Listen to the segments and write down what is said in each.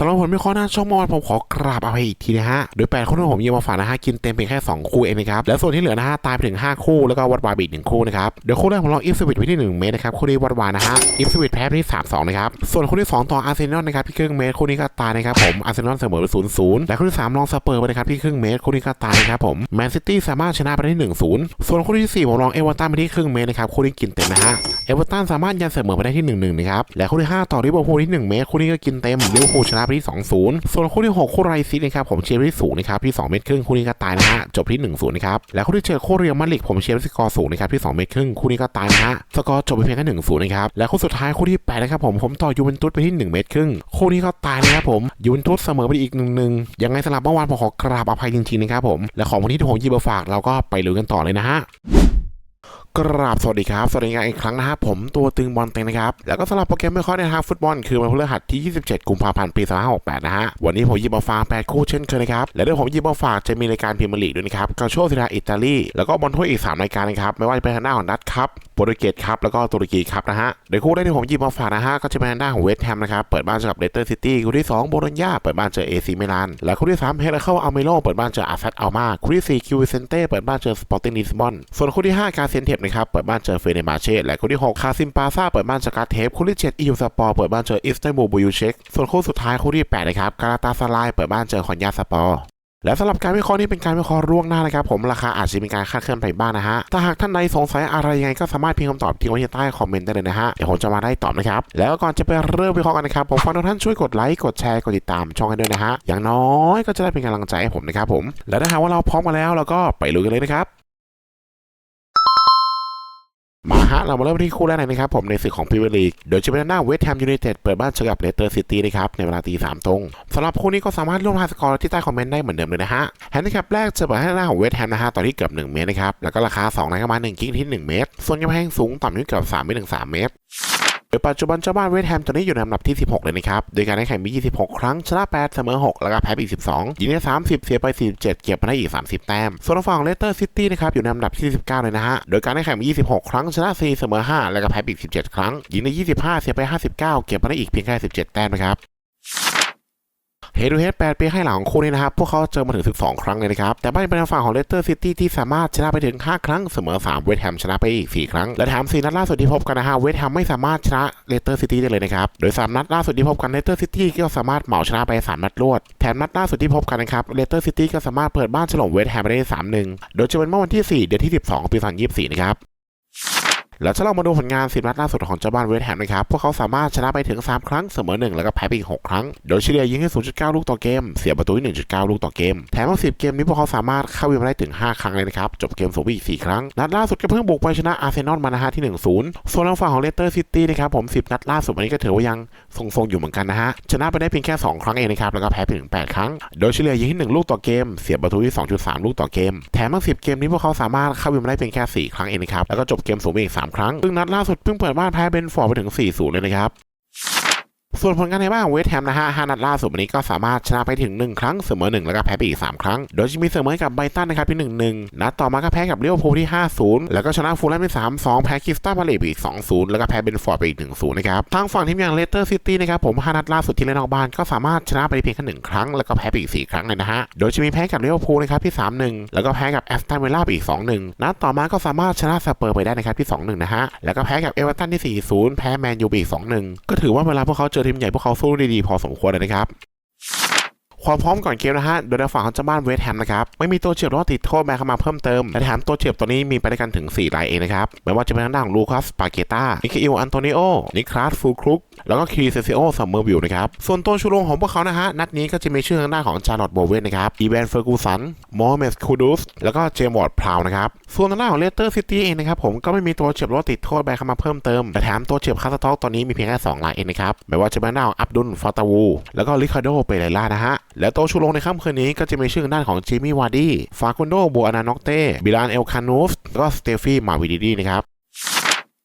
สำหรับผลวิเคราะห์หน้าช่องมอวานผมขอกราบเอาให้อีกทีนะฮะ โดย 8 คู่ที่ผมยิงมาฝากนะฮะ กินเต็มเพียงแค่ 2 คู่เองนะครับ แล้วส่วนที่เหลือนะฮะ ตายไปถึง 5 คู่ แล้วก็วัดวายไปอีกหนึ่งคู่นะครับ เดี๋ยวคู่แรกผมลองอิฟสวิตไว้ที่ 1 เมตรนะครับ คู่นี้วัดวานะฮะ อิฟสวิตแพ้ไปที่ 3-2 นะครับ ส่วนคู่ที่ 2 ต่ออาร์เซนอลนะครับที่ครึ่งเมตร คู่นี้ก็ตายนะครับผม อาร์เซนอลเสมอไป0-0และคู่ที่3ลองสเปอร์ไปนะครับที่ครึ่งเมตร คู่นี้ก็ตายนะครับผม แมนซิตี้สามารถชนะไปได้1-0ส่วนคู่ที่4ผมลองเอเวอร์ตันไปที่ครึ่งเมตรนะครับ คู่นี้กินเต็มนะฮะ เอเวอร์ตันสามารถยันเสมอไปได้ที่1-1นะครับ และคู่ที่5ต่อลิเวอร์พูลที่1เมตร คู่นี้ก็กินเต็มลิเวอร์พูลชนะไปที่ 2-0 ส่วนคู่ที่ 6 คู่ไรซิตี้นะครับผมเชียร์ไปที่ศูนย์นะครับที่ 2 เมตรครึ่งคู่นี้ก็ตายนะฮะจบที่ 1-0นะครับและคู่ที่เจอคู่เรียลมาดริดผมเชียร์ที่สกอร์ศูนย์นะครับที่ 2 เมตรครึ่งคู่นี้ก็ตายนะฮะสกอร์จบไปเพียงแค่1-0นะครับและคู่สุดท้ายคู่ที่8นะครับผมผมต่อยูเวนตุสไปที่ 1 เมตรครึ่งคู่นี้ก็ตายนะครับผมยูเวนตุสเสมอไปอีกหนึ่งๆยังไงสำหรับเมื่อวานผมขอกราบอภัยจริงๆนะครับผมและของวันที่ผมยิบมาฝากเราก็ไปลุยกันต่อเลยนะฮะ กราบสวัสดีครับ สวัสดีงานอีกครั้งนะฮะผมตัวตึงบอลเต็งนะครับ แล้วก็สำหรับโปรแกรมไม่ค่อยในทางฟุตบอลคือวันพฤหัสที่ 27 กุมภาพันธ์ ปี 2568 นะฮะ วันนี้ผมหยิบมาฝาก 8 คู่เช่นเคยนะครับ และเดี๋ยวผมหยิบมาฝากจะมีรายการพรีเมียร์ลีกด้วยนะครับกาโชซิดาอิตาลี แล้วก็บอลถ้วยอีก 3 รายการนะครับ ไม่ว่าจะเป็นทางด้านของดัตครับโปรตุเกสครับแล้วก็ตุรกีครับนะฮะเดี๋ยวคู่แรกที่ผมหยิบมาฝากนะฮะก็จะเป็นทางด้านของเวสต์แฮมนะครับเปิดบ้านเจอกับเลสเตอร์ซิตี้คู่ที่2โบโลญญาเปิดบ้านเจอเอซีมิลานและคู่ที่3เฮราเข้าอัลเมโลเปิดบ้านเจออาร์เซตอัลมาคู่ที่4คิวเซนเต้เปิดบ้านเจอสปอร์ติ้งลิสบอนส่วนคู่ที่5กาเซนเทปนะครับเปิดบ้านเจอเฟเนบาเช่และคู่ที่ 6 คาซิมปาซาเปิดบ้านเจอกาเทปคู่ที่ 7 อิยูสปอร์เปิดบ้านเจออิสตันบูลบูยูเชกส่วนคู่สุดท้ายคู่ที่8นะครับกาลาตาสลายเปิดบ้านเจอคอนยาสปอร์และสำหรับการวิเคราะห์นี้เป็นการวิเคราะห์ล่วงหน้านะครับผมราคาอาจจะมีการคาดเคลื่อนไปบ้างนะฮะถ้าหากท่านใดสงสัยอะไรยังไงก็สามารถพิมพ์คำตอบทิ้งไว้ที่ใต้คอมเมนต์ได้เลยนะฮะเดี๋ยวผมจะมาได้ตอบนะครับแล้วก่อนจะไปเริ่มวิเคราะห์กันนะครับผมฟังทุกท่านช่วยกดไลค์กดแชร์กดติดตามช่องกันด้วยนะฮะอย่างน้อยก็จะได้เป็นกำลังใจให้ผมนะครับผมและถ้าหากว่าเราพร้อมกันแล้วเราก็ไปลุยกันเลยนะครับ มาฮะ เรามาเริ่มที่คู่แรกเลยนะครับผมในศึกของพรีเมียร์ลีกโดยจะเป็นหน้าเวสต์แฮมยูไนเต็ดเปิดบ้านเจอกับเลสเตอร์ซิตี้นะครับในเวลาตีสามตรงสำหรับคู่นี้ก็สามารถร่วมทายสกอร์ที่ใต้คอมเมนต์ได้เหมือนเดิมเลยนะฮะแฮนดิแคปแรกจะเปิดให้หน้าของเวสต์แฮมนะฮะตอนที่เกือบ1เมตรนะครับแล้วก็ราคา2นะครับมา1กิกที่ 1 เมตร ส่วนกำแพงสูงต่ำที่เกือบ3เมตรถึง3เมตร โดยปัจจุบันเจ้าบ้านเวสต์แฮมตอนนี้อยู่ในอันดับที่ 16 เลยนะครับ โดยการได้แข่งมี 26 ครั้ง ชนะ 8 เสมอ 6 แล้วก็แพ้ไปอีก12ยิงได้ 30 เสียไป 47 เก็บมาได้อีก 30 แต้ม ส่วนฝั่งเลสเตอร์ซิตี้นะครับอยู่ในอันดับที่ 19 เลยนะฮะ โดยการได้แข่งมี 26 ครั้ง ชนะ 4 เสมอ 5 แล้วก็แพ้ไปอีก17 ครั้งยิงได้ 25 เสียไป 59 เก็บมาได้อีกเพียงแค่ 17 แต้มนะครับ เฮดูเฮด8ปีให้หลังของคู่นี้นะครับ พวกเขาเจอมาถึง 12 ครั้งเลยนะครับ แต่บ้านเป็นฝั่งของเลสเตอร์ซิตี้ที่สามารถชนะไปถึง 5 ครั้งเสมอ 3 เวสต์แฮมชนะไปอีก 4 ครั้ง และแถม4นัดล่าสุดที่พบกันนะฮะเวสต์แฮมไม่สามารถชนะเลสเตอร์ซิตี้ได้เลยนะครับ โดย 3 นัดล่าสุดที่พบกันเลสเตอร์ซิตี้ก็สามารถเหมาชนะไป 3 นัดรวด แถมนัดล่าสุดที่พบกันนะครับเลสเตอร์ซิตี้ก็สามารถเปิดบ้านฉลองเวสต์แฮมไปได้3-1 โดยจะเป็นเมื่อวันที่ 4 เดือนที่ 12 ปี 2024 นะครับ แล้วถ้าเรามาดูผลงาน10นัดล่าสุดของเจ้าบ้านเวสต์แฮมนะครับ พวกเขาสามารถชนะไปถึง 3 ครั้ง เสมอ 1 แล้วก็แพ้ไปอีก 6 ครั้ง โดยเฉลี่ยยิงให้ 0.9 ลูกต่อเกม เสียประตูที่1.9 ลูกต่อเกม แถมว่า10 เกมนี้พวกเขาสามารถเข้าวินมาได้ถึง 5 ครั้งเลยนะครับ จบเกมสูงไปอีก 4 ครั้ง นัดล่าสุดก็เพิ่งบุกไปชนะอาร์เซนอลมานะฮะที่ 1-0 ส่วนทางฝั่งของเลสเตอร์ซิตี้นะครับผม 10 นัดล่าสุดวันนี้ก็ถือว่ายังทรงๆอยู่เหมือนกันนะฮะ ชนะไปได้เพียงแค่ 2 ครั้งเองนะครับ แล้วก็แพ้ไปถึง 8 ครั้ง โดยเฉลี่ยยิงที่1ลูกต่อเกม เสียประตูที่ 2.3 ลูกต่อเกม แถมทั้ง10 เกมนี้พวกเขาสามารถเข้าวินมาได้เพียงแค่ 4 ครั้งเองนะครับแล้วก็จบเกมสูงไปอีก3ครั้ง ซึ่งนัดล่าสุดเพิ่งเปิดบ้านแพ้เบนฟอร์ดไปถึง 4-0 เลยนะครับ ส่วนผลงานในบ้านเวสแฮมนะฮะ5นัดล่าสุดวันนี้ก็สามารถชนะไปถึง 1 ครั้งเสมอ 1 แล้วก็แพ้ไปอีก 3 ครั้ง โดยจะมีเสมอกับไบตันนะครับที่ 1-1 นัดต่อมาก็แพ้กับเลี้ยวภูลที่ 5-0 แล้วก็ชนะฟูลแลมที่3-2 แพ้คิสตัลพาเลตไปอีก 2-0 แล้วก็แพ้เบนฟอร์ดไปอีก 1-0 นะครับ ทางฝั่งทีมอย่างเลสเตอร์ซิตี้นะครับผม5นัดล่าสุดที่เล่นนอกบ้านก็สามารถชนะไปเพียงแค่1ครั้งแล้วก็แพ้ไปอีก 4 ครั้งเลยนะฮะ โดยจะมีแพ้กับเลี้ยวภูลนะครับที่ 3-1 แล้วก็แพ้กับแอสตันวิลล่าไปอีก 2-1 นัดต่อมาก็สามารถชนะสเปอร์ไปได้นะครับที่ 2-1 นะฮะ แล้วก็แพ้กับเอเวอร์ตันที่ 4-0 แพ้แมนยูไปอีก 2-1 ก็ถือว่าเวลาพวกเขาเจจอทีมใหญ่พวกเขาสู้ได้ดีพอสมควรเลยนะครับ ความพร้อมก่อนเกมนะฮะ โดยทางฝั่งของเจ้าบ้านเวสต์แฮมนะครับ ไม่มีตัวเฉียบหรือว่าติดโทษแม้เข้ามาเพิ่มเติม และแถมตัวเฉียบตัวนี้มีไปด้วยกันถึง 4 รายเองนะครับ ไม่ว่าจะเป็นทางด้านของลูคัส ปาเกต้า นิคอิลอันโตนิโอ นิคลาส ฟูครุก แล้วก็คีเซซิโอซัมเมอร์วิวนะครับ ส่วนตัวชูโรงของพวกเขานะฮะ นัดนี้ก็จะมีชื่อทางด้านของจาร์ลอตโบเวนนะครับอีแวนเฟอร์กูสันมอร์เมสคูดูสแล้วก็เจมส์วอร์ดพราวนะครับส่วนทางด้านของเลสเตอร์ซิตี้เองนะครับผมก็ไม่มีตัวเฉียบรือติดโทษแบนเข้ามาเพิ่มเติมแต่แถมตัวเฉียบคาสต็อกตอนนี้มีเพียงแค่2รายเองนะครับไม่ว่าจะเป็นทางด้านของอับดุลฟาตาวู แล้วก็ลิคาโดเปเรล่านะฮะและโตชูโรงในค่ำคืนนี้ก็จะมีชื่อด้านของจิมมี่วาร์ดี้ฟาคุนโดบัวอานานอกเต้บิลานเอลคานูฟแล้วก็สเตฟี่มาวิดีดีนะครับ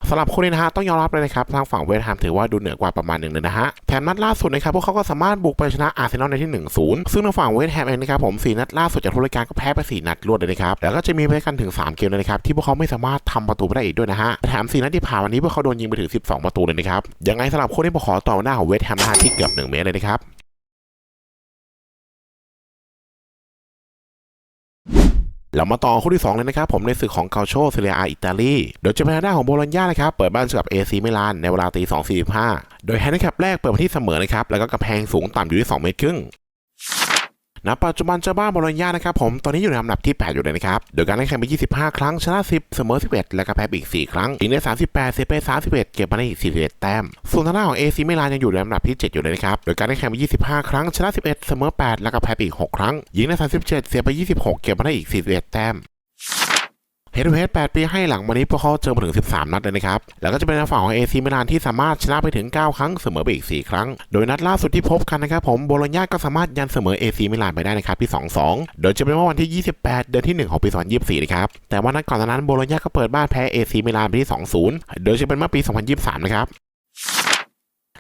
สำหรับคู่นี้นะฮะต้องยอมรับเลยนะครับ ทางฝั่งเวสต์แฮมถือว่าดูเหนือกว่าประมาณหนึ่งเลยนะฮะแถมนัดล่าสุดนะครับพวกเขาก็สามารถบุกไปชนะอาร์เซนอลในที่ 1-0 ซึ่งทางฝั่งเวสต์แฮมเองนะครับผม4นัดล่าสุดจากทุกรายการก็แพ้ไป 4 นัดรวดเลยนะครับแล้วก็จะมีไปกันถึง 3 เกมเลยนะครับที่พวกเขาไม่สามารถทำประตูไได้อีกด้วยนะฮะแถม4นัดที่ผ่านวันนี้พวกเขาโดนยิงไปถึง 12 ประตูเลยนะครับยังไงสำหรับคู่นี้ผมขอต่อหน้าของเวสต์แฮมนะฮะที่เกือบ1เมตรเลยนะครับ เรามาต่อคู่ที่ 2 เลยนะครับผมในศึกของคาโชเซเรียอาอิตาลีโดยจะเจมนทางด้าของโบโลญญานะครับเปิดบ้านเจอกับเอซีมิลานในเวลาตีสองสี่สิบห้าโดยแฮนด์แคปแรกเปิดมาที่เสมอนะครับแล้วก็กระแพงสูงต่ำอยู่ที่2เมตรครึ่ง ณปัจจุบันเจ้าบ้านบอลญญานะครับผมตอนนี้อยู่ในอันดับที่ 8 อยู่เลยนะครับ โดยการเล่นแข่งไป 25 ครั้ง ชนะ 10 เสมอ 11 และก็แพ้ไปอีก 4 ครั้งยิงได้ 38 เสียไป 31 เก็บมาได้อีก 41 แต้ม ส่วนทางด้านของเอซีมิลานยังอยู่ในอันดับที่ 7 อยู่เลยนะครับ โดยการเล่นแข่งไป 25 ครั้ง ชนะ 11 เสมอ 8 แล้วก็แพ้ไปอีก 6 ครั้งยิงได้ 37 เสียไป 26 เก็บมาได้อีก 41 แต้ม เฮดทูเฮด8ปีให้หลังวันนี้พวกเขาเจอมาถึง 13 นัดเลยนะครับ แล้วก็จะเป็นทางฝั่งของเอซีมิลานที่สามารถชนะไปถึง 9 ครั้งเสมอไปอีก 4 ครั้ง โดยนัดล่าสุดที่พบกันนะครับผมโบโลญญาก็สามารถยันเสมอเอซีมิลานไปได้นะครับที่ 2-2 โดยจะเป็นเมื่อวันที่ 28 เดือนที่ 1 ของปี 2024 นะครับ แต่ว่านัดก่อนหน้านั้นโบโลญญาก็เปิดบ้านแพ้เอซีมิลานไปที่ 2-0 โดยจะเป็นเมื่อปี 2023 นะครับ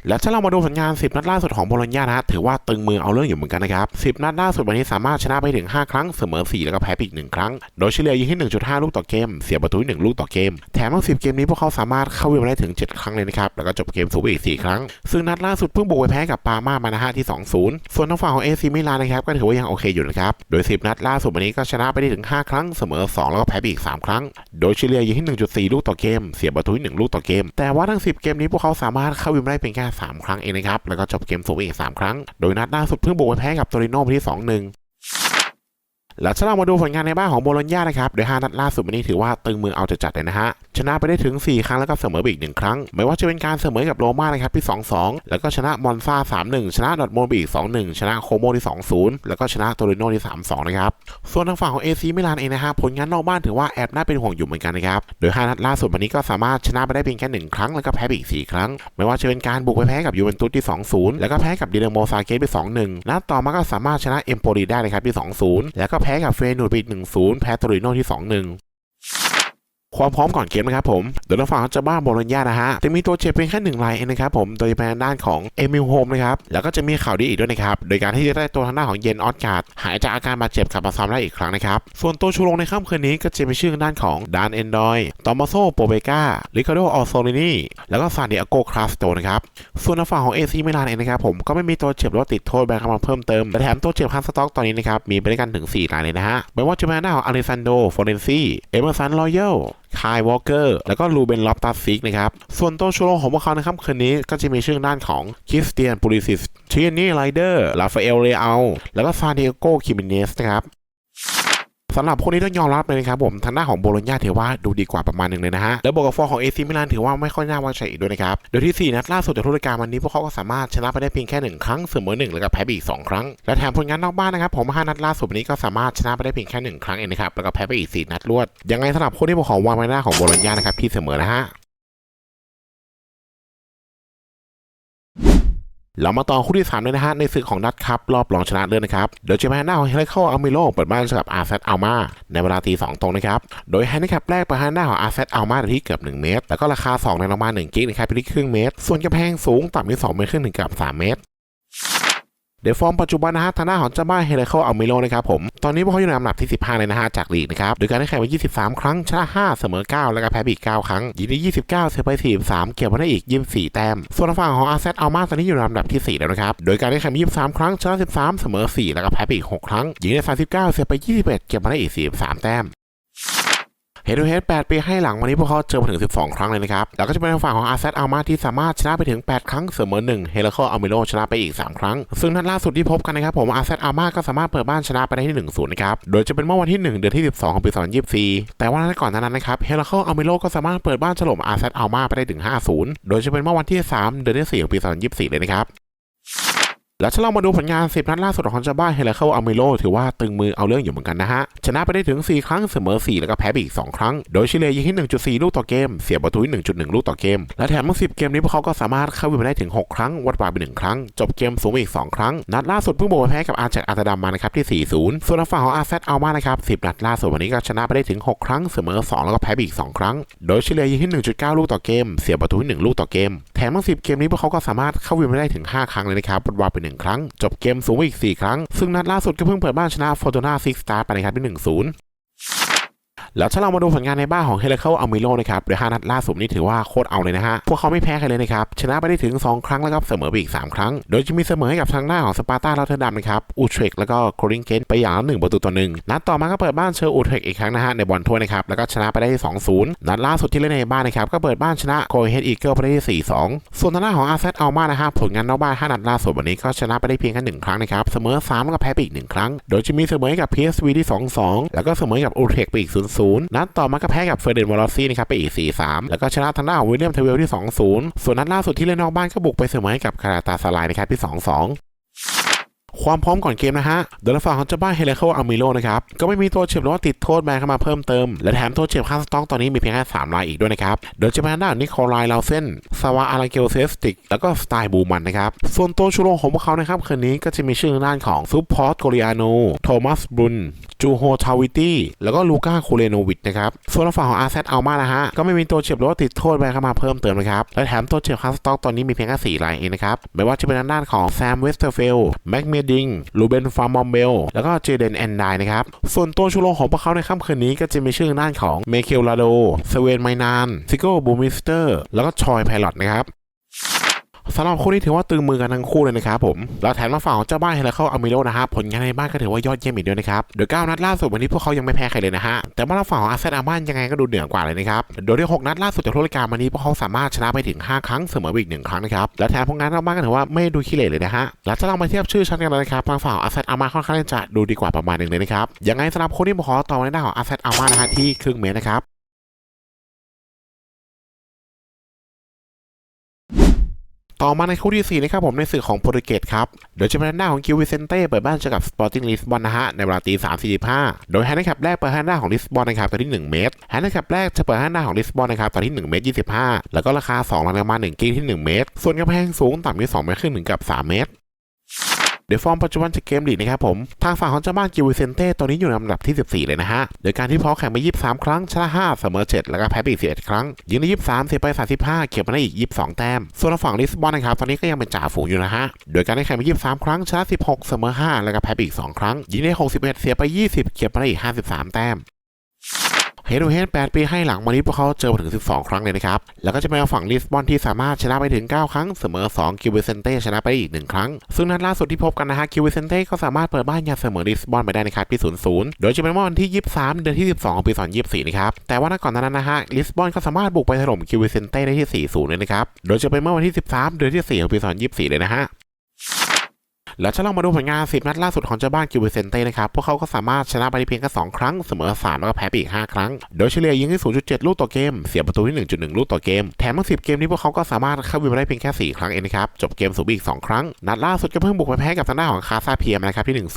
และถ้าเรามาดูผลงาน 10 นัดล่าสุดของโบโลญญานะ ถือว่าตึงมือเอาเรื่องอยู่เหมือนกันนะครับ 10 นัดล่าสุดวันนี้สามารถชนะไปถึง 5 ครั้ง เสมอ 4 แล้วก็แพ้อีก 1 ครั้ง โดยเฉลี่ยยิงที่ 1.5 ลูกต่อเกม เสียประตู1ลูกต่อเกม แถมทั้ง 10 เกมนี้พวกเขาสามารถเข้าเวินมาได้ถึง 7 ครั้งเลยนะครับ แล้วก็จบเกมสูงไปอีก 4 ครั้ง ซึ่งนัดล่าสุดเพิ่งบุกไปแพ้กับปาร์มามานะฮะที่ 2-0 ส่วนทางฝั่งของเอซีมิลานนะครับก็ถือว่ายังโอเคอยู่นะครับ โดย 10 นัดล่าสุดวันนี้ก็ชนะไปได้ถึง 5 ครั้ง เสมอ 2 แล้วก็แพ้อีก 3 ครั้ง โดยเฉลี่ยยิงที่ 1.4 ลูกต่อเกม เสียประตู1ลูกต่อเกม แต่ว่าทั้ง 10 เกมนี้พวกเขาสามารถเข้าเวินมาได้เพียงแค่3 ครั้งเองนะครับ แล้วก็จบเกมสูงอีก 3 ครั้ง โดยนัดล่าสุดเพิ่งบุกไปแพ้กับโตริโนไปที่ 2-1 แล้วถ้าเรามาดูผลงานในบ้านของโบโลญญานะครับโดย5นัดล่าสุดวันนี้ถือว่าตึงมือเอาจะจัดเลยนะฮะ ชนะไปได้ถึง 4 ครั้งแล้วก็เสมอไปอีก1ครั้ง ไม่ว่าจะเป็นการเสมอกับโรม่านะครับที่ 2-2 แล้วก็ชนะมอนซา3-1 ชนะดอร์ทมุนด์ไปอีก 2-1 ชนะโคโมที่ 2-0 แล้วก็ชนะโตริโนที่ 3-2 นะครับ ส่วนทางฝั่งของเอซีมิลานเองนะฮะผลงานนอกบ้านถือว่าแอบน่าเป็นห่วงอยู่เหมือนกันนะครับ โดย5นัดล่าสุดวันนี้ก็สามารถชนะไปได้เพียงแค่1ครั้งแล้วก็แพ้ไปอีก 4 ครั้ง ไม่ว่าจะเป็นการบุกไปแพ้กับยูเวนตุสที่ 2-0 แล้วก็แพ้กับดินาโมซาเกตไป 2-1 นัดต่อมาก็สามารถชนะเอมโปลีได้นะครับที่ 2-0 แล้วก็แพ้กับเฟรนูดไปอีก1-0 แพ้โตริโนที่ 2-1 ความพร้อมก่อนเกมนะครับผมโดยทางฝั่งเจะบ้าโบโลญญานะฮะจะมีตัวเจ็บเพียงแค่หนึ่งรายเองนะครับผมโดยจะเป็นทางด้านของเอมิลโฮมนะครับแล้วก็จะมีข่าวดีอีกด้วยนะครับโดยการที่จะได้ตัวทางด้านของเยนออสการ์ดหายจากอาการบาดเจ็บกลับมาซ้อมได้อีกครั้งนะครับส่วนตัวชูโรงในค่ำคืนนี้ก็จะมีชื่อทางด้านของดานเอนดอยตอมโซโปเบกาลิคาโดออโซลินีแล้วก็ซานดิอาโกคลาสโตนะครับส่วนทางฝั่งของเอซีมิลานเองนะครับผมก็ไม่มีตัวเจ็บหรือติดโทษแบนเข้ามาเพิ่มเติมแต่แถมตัวเจ็บคันสต็อกตอนนี้นะครับมีไปด้วยกันถึง4รายเลยนะฮะไม่ว่าจะเป็นด้านของอเลซันโดฟอเรนซีเอเมอร์สันรอยัล คายวอลเกอร์แล้วก็ลูเบนล็อบตัสซิกนะครับ ส่วนตัวชูโรงของพวกเขานะครับคืนนี้ก็จะมีชื่อด้านของคริสเตียนปูริซิสเทียนี่ไรเดอร์ลาฟาเอลเรอัลแล้วก็ซานดิเอโกคิมิเนสนะครับ สำหรับคนนี้ต้องยอมรับเลยนะครับผมทางด้านของโบโลญญาถือว่าดูดีกว่าประมาณหนึ่งเลยนะฮะแล้วบวกกับฟอร์ของเอซีมิลานถือว่าไม่ค่อยน่าไว้ใจอีกด้วยนะครับโดยที่4นัดล่าสุดจากทุรการวันนี้พวกเขาก็สามารถชนะไปได้เพียงแค่1ครั้งเสมอ1แล้วก็แพ้ไปอีก2ครั้งและแถมผลงานนอกบ้านนะครับผม5นัดล่าสุดวันนี้ก็สามารถชนะไปได้เพียงแค่1ครั้งเองนะครับแล้วก็แพ้ไปอีก4นัดรวดยังไงสำหรับคนที่พวกของวางไว้หน้าของโบโลญญานะครับที่เสมอนะฮะ เรามาต่อคู่ที่3เลยนะฮะในศึกของนัดครับรอบรองชนะเลิศนะครับ โดยเจแมนน้าของเฮเลโคอามิโลเปิดบ้านกับอาร์เซตอัลมาในเวลาตีสองตรงนะครับ โดยแฮนดิแคปแรกไปิดหน้าของอาร์เซตอัลมาที่เกือบ 1 เมตร แล้วก็ราคา 2 ในรางวัล1กิกนะครับไปที่ครึ่งเมตร ส่วนกระแพงสูงต่ำที่2เมตรครึ่งถึงเกือบ3เมตร เดี๋ยวฟอร์มปัจจุบันนะฮะทางด้านของเจ้าบ้านเฮเลโคอัลมิโลนะครับผม ตอนนี้พวกเขาอยู่ในอันดับที่ 15เลยนะฮะจากลีกนะครับ โดยการได้แข่งไป 23 ครั้ง ชนะ 5 เสมอ 9 แล้วก็แพ้ไปอีก 9 ครั้ง ยิงได้ 29 เสียไป 43 เก็บมาได้อีก 24 แต้ม ส่วนฝั่งของอาร์เซตอัลมาตอนนี้อยู่ในอันดับที่ 4 แล้วนะครับ โดยการได้แข่งไป23 ครั้ง ชนะ 13 เสมอ 4 แล้วก็แพ้ไปอีก 6 ครั้ง ยิงได้ 39 เสียไป 21 เก็บมาได้อีก 43 แต้ม เฮดูเฮด8ปีให้หลังวันนี้พวกเขาเจอมาถึง 12 ครั้งเลยนะครับ แล้วก็จะเป็นฝั่งของอาร์เซตอัลมาที่สามารถชนะไปถึง 8 ครั้งเสมอ1เฮลโคอัลมิโลชนะไปอีก 3 ครั้ง ซึ่งนัดล่าสุดที่พบกันนะครับผมอาร์เซตอัลมาก็สามารถเปิดบ้านชนะไปได้ที่1-0นะครับโดยจะเป็นเมื่อวันที่ 1 เดือนที่ 12 ของปี 2024 แต่ว่านัดก่อนนั้นนะครับเฮลโคอัลมิโลก็สามารถเปิดบ้านฉลมอาร์เซตอัลมาไปได้ถึง 5-0 โดยจะเป็นเมื่อวันที่ 3 เดือนที่ 4 ของปี 2024 เลยนะครับ แล้วถ้าเรามาดูผลงาน 10 นัดล่าสุดของเจ้าบ้านเฮเลเคิลอามิโลถือว่าตึงมือเอาเรื่องอยู่เหมือนกันนะฮะ ชนะไปได้ถึง 4 ครั้งเสมอ 4 แล้วก็แพ้ไปอีก 2 ครั้ง โดยชิเลยิงที่1.4 ลูกต่อเกม เสียประตูที่1.1 ลูกต่อเกม และแถมทั้ง10 เกมนี้พวกเขาก็สามารถเข้าวินไปได้ถึง 6 ครั้ง วัดปาไป 1 ครั้ง จบเกมสูงไปอีก 2 ครั้ง นัดล่าสุดเพิ่งบุกไปแพ้กับอาร์จากอาร์ตดัมมานะครับที่ 4-0 ส่วนฝั่งของอาร์เซตเอัลมานะครับ 10 นัดล่าสุดวันนี้ก็ชนะไปได้ถึง 6 ครั้งเสมอ 2 แล้วก็แพ้ไปอีก 2 ครั้ง โดยชิเลยยิงที่1.9 ลูกต่อเกม เสียประตูที่1ลูกต่อเกม แถมทั้ง10 เกมนี้พวกเขาก็สามารถเข้าวินไปได้ถึง 5 ครั้งเลยนะครับวัดวาไป1 ครั้ง จบเกมสูงไปอีก 4 ครั้ง ซึ่งนัดล่าสุดก็เพิ่งเปิดบ้านชนะฟอร์ตูนาซิกสตาร์ไปนะครับที่1-0 แล้วถ้าเรามาดูผลงานในบ้านของเฮเลเคิลอามิโลนะครับโดย5นัดล่าสุดนี่ถือว่าโคตรเอาเลยนะฮะ พวกเขาไม่แพ้ใครเลยนะครับ ชนะไปได้ถึง 2 ครั้งแล้วก็เสมอไปอีก 3 ครั้ง โดยจะมีเสมอให้กับทางหน้าของสปาร์ตาลอเทอร์ดัมนะครับ อูเทรกแล้วก็โคริงเกนไปอย่างละหนึ่งประตูต่อหนึ่งนัดต่อมาก็เปิดบ้านเชออูเทรกอีกครั้งนะฮะในบอลถ้วยนะครับแล้วก็ชนะไปได้ที่2-0นัดล่าสุดที่เล่นในบ้านนะครับก็เปิดบ้านชนะโคเฮดอีเกิลไปได้ที่4-2ส่วนทางหน้าของอาเซตอัลมานะฮะผลงานนอกบ้าน5นัดล่าสุดวันนี้ก็ชนะไปได้เพียงแค่หนึ่งครั้งนะครับเสมอ3แล้วก็แพ้ไปอีกหนึ่งครั้ง โดยจะมีเสมอให้กับ PSV ที่ 2-2 แล้วก็เสมอกับอูเทรกไปอีก0 นัดต่อมาก็แพ้กับเฟอร์เดนวอลซี่นะครับไปอีก 4-3 แล้วก็ชนะทางด้านของวิลเลียมเทเวลที่ 2-0 ส่วนนัดล่าสุดที่เล่นนอกบ้านก็บุกไปเสมอให้กับคาราตาสลายนะครับที่ 2-2 ความพร้อมก่อนเกมนะฮะโดยฝั่งของเจ้าบ้านเฮเลโคอามิโลนะครับก็ไม่มีตัวเจ็บหรือว่าติดโทษแบนเข้ามาเพิ่มเติม และแถมตัวเจ็บข้างสต็อกตอนนี้มีเพียงแค่3รายอีกด้วยนะครับโดยจะเป็นทางด้านนิโคลายลาวเซนซาวาอาราเกลเซสติกแล้วก็สไตล์บูมันนะครับส่วนตัวชูโรงของพวกเขานะครับคืนนี้ก็จะมีชื่อด้านของซุปพอร์ตโกริอาโนโทมัสบรุนจูโฮทาวิตี้แล้วก็ลูก้าคูเลโนวิชนะครับส่วนฝั่งของอาร์เซตอัลมานะฮะก็ไม่มีตัวเจ็บหรือว่าติดโทษไปเข้ามาเพิ่มเติมนะครับและแถมตัวเจ็บคาสต็อกตอนนี้มีเพียงแค่4รายเองนะครับไม่ว่าจะเป็นด้านของแซมเวสเตอร์เฟลแม็กเมดิงลูเบนฟาร์มอมเบลแล้วก็เจเดนแอนไดนะครับ ส่วนตัวชูโรงของพวกเขาในค่ำคืนนี้ก็จะมีชื่อด้านของเมเคลลาโดเซเวนไมนานซิโก้บูมิสเตอร์แล้วก็ชอยไพลอตนะครับ สำหรับคู่นี้ถือว่าตึงมือกันทั้งคู่เลยนะครับผมแล้วแถมมาฝั่งของเจ้าบ้านเฮเลเคิลอามิโลนะครับผลงานในบ้านก็ถือว่ายอดเยี่ยมอีกด้วยนะครับโดย9นัดล่าสุดวันนี้พวกเขายังไม่แพ้ใครเลยนะฮะแต่ว่าฝั่งของอาเซนอาบ้านยังไงก็ดูเหนือกว่าเลยนะครับโดยที่6นัดล่าสุดจากทุรการวันนี้พวกเขาสามารถชนะไปถึง 5 ครั้งเสมอไปอีกหนึ่งครั้งนะครับและแถมผลงานนอกบ้านก็ถือว่าไม่ดูขี้เหร่เลยนะฮะแล้วถ้าเรามาเทียบชื่อชั้นกันเลยนะครับทางฝั่งอาเซนอาม่าค่อนข้างจะดูดีกว่าประมาณหนึ่งเลยนะครับยังไงสำหรับคนที่ผมขอต่อในด้านของอาเซนอาม่านะฮะที่ครึ่งเมตรนะครับ ต่อมาในคู่ที่ 4 นะครับผมในสื่อของโปรตุเกสครับ โดยจะเป็นหน้าของคิววิเซนเต้เปิดบ้านเจอกับสปอร์ติ้งลิสบอนนะฮะในเวลาตีสามสี่สิบห้าโดยแฮนด์แคปแรกเปิดให้หน้าของลิสบอนนะครับตอนที่ 1 เมตรแฮนด์แคปแรกจะเปิดให้หน้าของลิสบอนนะครับตอนที่ 1 เมตร 25 แล้วก็ราคา2ราคามา1กิที่ 1 เมตร ส่วนกำแพงสูงต่ำที่2เมตรครึ่งถึงกับ 3 เมตร เดี๋ยวฟอร์มปัจจุบันจากเกมลีกนะครับผมทางฝั่งของเจ้าบ้านกิววิเซนเต้ตอนนี้อยู่ในอันดับที่ 14 เลยนะฮะโดยการที่พอแข่งไป 23 ครั้งชนะ5เสมอ 7 แล้วก็แพ้ไปอีก11 ครั้ง ยิงได้ 23 เสียไป 35 เก็บมาได้อีก 22 แต้ม ส่วนฝั่งลิสบอนนะครับตอนนี้ก็ยังเป็นจ่าฝูงอยู่นะฮะโดยการที่แข่งไป 23 ครั้งชนะ16 เสมอ 5 แล้วก็แพ้ไปอีก 2 ครั้งยิงได้ 61 เสียไป 20 เก็บมาได้อีก 53 แต้ม เฮดูเฮด8ปีให้หลังวันนี้พวกเขาเจอมาถึง 12 ครั้งเลยนะครับ แล้วก็จะเป็นฝั่งลิสบอนที่สามารถชนะไปถึง 9 ครั้ง เสมอ 2 คิวเวเซนเต้ชนะไปอีก 1 ครั้ง ซึ่งนัดล่าสุดที่พบกันนะฮะ คิวเวเซนเต้ก็สามารถเปิดบ้านยาเสมอลิสบอนไปได้นะครับที่ 0-0 โดยจะเป็นเมื่อวันที่ 23 เดือนที่ 12 ของปี 2024 นะครับ แต่ว่านัดก่อนนั้นนะฮะ ลิสบอนก็สามารถบุกไปถล่มคิวเวเซนเต้ได้ที่ 4-0 เลยนะครับ โดยจะเป็นเมื่อวันที่ 13 เดือนที่ 4 ของปี 2024 เลยนะฮะ แล้วถ้าเรามาดูผลงาน 10 นัดล่าสุดของเจ้าบ้านกิวเวเซนเต้นะครับ พวกเขาก็สามารถชนะไปได้เพียงแค่2ครั้ง เสมอ 3 แล้วก็แพ้ไปอีก 5 ครั้ง โดยเฉลี่ยยิงที่ 0.7 ลูกต่อเกม เสียประตูที่ 1.1 ลูกต่อเกม แถมทั้ง 10 เกมนี้พวกเขาก็สามารถเข้าวินมาได้เพียงแค่ 4 ครั้งเองนะครับ จบเกมสูงอีก 2 ครั้ง นัดล่าสุดก็เพิ่งบุกไปแพ้กับทางด้านของคาซาเพียมนะครับที่ 1-0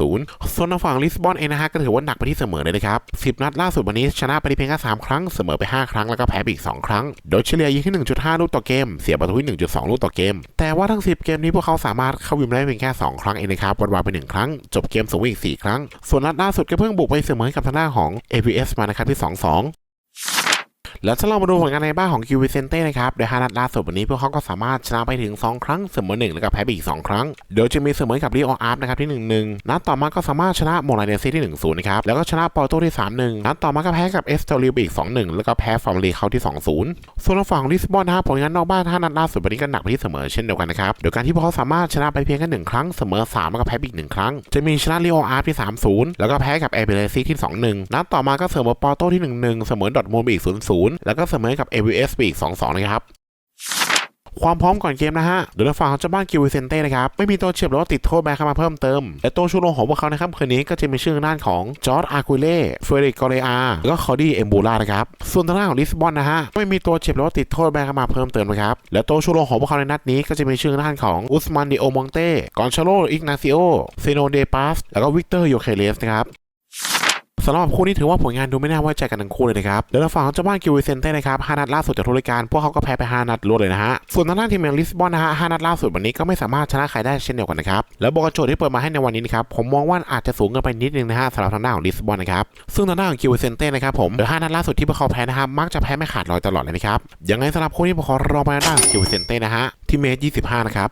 ส่วนทางฝั่งลิสบอนเองนะฮะก็ถือว่าหนักไปที่เสมอเลยนะครับ 10 นัดล่าสุดวันนี้ชนะไปได้เพียงแค่ 3 ครั้ง เสมอไป 5 ครั้งแล้วก็แพ้ไปอีก 2 ครั้ง โดยเฉลี่ยยิงที่ 1.5 ลูกต่อเกม เสียประตูที่ 1.2 ลูกต่อเกม แต่ว่าทั้ง 10 เกมนี้พวกเขาสามารถเข้าวินได้เพียงแค่2ครั้งเองนะครับวันวานไป1ครั้ง จบเกมสูงอีก 4 ครั้ง ส่วนนัดล่าสุดก็เพิ่งบุกไปเสมอกับทางด้านของ ABS มานะครับที่ 2-2 แล้วถ้าเรามาดูผลงานในบ้านของคิววิเซนเต้นะครับโดยฮานัดล่าสุดวันนี้พวกเขาก็สามารถชนะไปถึง 2 ครั้งเสมอ1แล้วก็แพ้ไปอีก 2 ครั้ง โดยจะมีเสมอกับรีโออาร์ฟนะครับที่ 1-1 นัดต่อมาก็สามารถชนะโมนาเดนซีที่ 1-0 นะครับ แล้วก็ชนะปอร์โตที่ 3-1 นัดต่อมาก็แพ้กับเอสเตอริลไปอีก 2-1 แล้วก็แพ้ฟอร์มลีเข้าที่ 2-0 ส่วนฝั่งลิสบอนนะครับผลงานนอกบ้านห้านัดล่าสุดวันนี้ก็หนักไปที่เสมอเช่นเดียวกันนะครับโดยการที่พวกเขาสามารถชนะไปเพียงแค่หนึ่งครั้งเสมอ3แล้วก็แพ้อีกหนึ่งครั้ง จะมีชนะรีโออาร์ฟที่ 3-0 แล้วก็แพ้กับเอเบเรซีที่ 2-1 นัดต่อมาก็เสมอปอร์โตที่ 1-1 เสมอดอทมูลไปอีก0 แล้วก็เสมอกับ AWS ไปอีก 2-2 นะครับความพร้อมก่อนเกมนะฮะ โดยทางฝั่งของเจ้าบ้านกิวิเซนเต้นะครับ ไม่มีตัวเฉียบหรือว่าติดโทษแบนเข้ามาเพิ่มเติม และตัวชูโรงของพวกเขาในค่ำคืนนี้ก็จะมีชื่อด้านของจอร์ดอากุเล่เฟเดริกกอเรอาแล้วก็คอดี้เอมบูล่านะครับ ส่วนทางด้านของลิสบอนนะฮะ ไม่มีตัวเฉียบหรือว่าติดโทษแบนเข้ามาเพิ่มเติมนะครับ และตัวชูโรงของพวกเขาในนัดนี้ก็จะมีชื่อด้านของอุสมันดิโอมองเต้กอนชาโลอิกนาซิโอเซโนเดปาสแล้วก็วิกเตอร์โยเคเลสนะครับ สำหรับคู่นี้ถือว่าผลงานดูไม่น่าไว้ใจกันทั้งคู่เลยนะครับแล้วฝั่งของเจ้าบ้านกิววิเซนเต้นะครับห้านัดล่าสุดจากทุกรายการพวกเขาก็แพ้ไปห้านัดรวดเลยนะฮะส่วนทางด้านทีมเมืองลิสบอนนะฮะห้านัดล่าสุดวันนี้ก็ไม่สามารถชนะใครได้เช่นเดียวกันนะครับแล้วบอกโจทย์ที่เปิดมาให้ในวันนี้นะครับผมมองว่าอาจจะสูงเกินไปนิดนึงนะฮะสำหรับทางด้านของลิสบอนนะครับซึ่งทางด้านของกิววิเซนเต้นะครับผมเดี๋ยวห้านัดล่าสุดที่พวกเขาแพ้นะครับมักจะแพ้ไม่ขาดลอยตลอดเลยนะครับยังไงสำหรับคู่นี้ผมขอรอมาด้านกิวิเซนเต้นะฮะที่เมตรยี่สิบห้านะครับ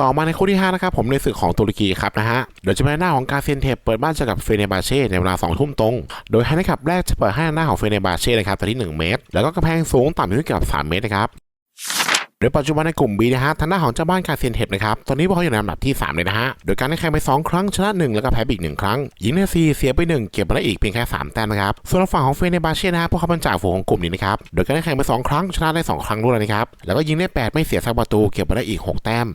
ต่อมาในคู่ที่ 5 นะครับผมในศึกของตุรกีครับนะฮะโดยจะเป็นหน้าของกาเซียนเทปเปิดบ้านเจอกับเฟเนบาเช่ในเวลา2ทุ่มตรง โดยให้นักขับแรกจะเปิดให้หน้าของเฟเนบาเช่นะครับตัวที่ 1 เมตร แล้วก็กระแพงสูงต่ำอยู่ที่เกือบ3เมตรนะครับโดยปัจจุบันในกลุ่ม B นะฮะทางด้านของเจ้าบ้านกาเซียนเทปนะครับ ตอนนี้พวกเขาอยู่ในอันดับที่ 3 เลยนะฮะ โดยการได้แข่งไป 2 ครั้ง ชนะ 1 แล้วก็แพ้ไปอีก 1 ครั้ง ยิงในซีเสียไป 1 เก็บมาได้อีกเพียงแค่ 3 แต้มนะครับ ส่วนฝั่งของเฟเนบาเช่นะฮะพวกเขาเป็นจ่าฝูงของกลุ่มนี้นะครับ โดยการได้แข่งไป 2 ครั้ง ชนะได้ 2 ครั้งด้วยนะครับ แล้วก็ยิงได้ 8 ไม่เสียสักประตู เก็บมาได้อีก 6 แต้ม